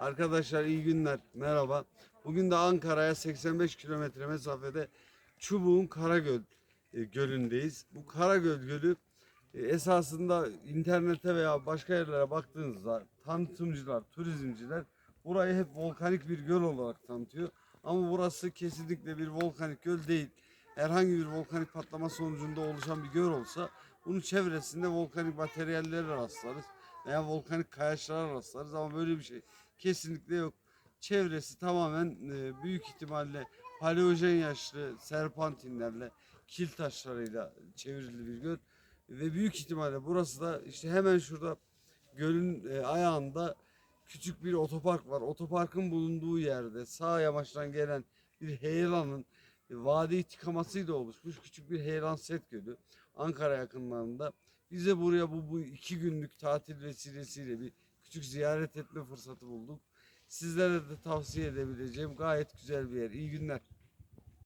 Arkadaşlar iyi günler. Merhaba. Bugün de Ankara'ya 85 kilometre mesafede Çubuğun Karagöl e, gölündeyiz. Bu Karagöl gölü e, esasında internete veya başka yerlere baktığınızda tanıtımcılar, turizmciler burayı hep volkanik bir göl olarak tanıtıyor. Ama burası kesinlikle bir volkanik göl değil. Herhangi bir volkanik patlama sonucunda oluşan bir göl olsa bunun çevresinde volkanik materyallere rastlarız veya volkanik kayaçlara rastlarız ama böyle bir şey kesinlikle yok. Çevresi tamamen e, büyük ihtimalle paleojen yaşlı serpantinlerle, kil taşlarıyla çevrili bir göl ve büyük ihtimalle burası da işte hemen şurada gölün e, ayağında küçük bir otopark var. Otoparkın bulunduğu yerde sağ yamaçtan gelen bir heyelanın vadi tıkamasıyla oluşmuş küçük bir heyelan set gölü Ankara yakınlarında. Biz de buraya bu, bu iki günlük tatil vesilesiyle bir küçük ziyaret etme fırsatı bulduk. Sizlere de tavsiye edebileceğim gayet güzel bir yer. İyi günler.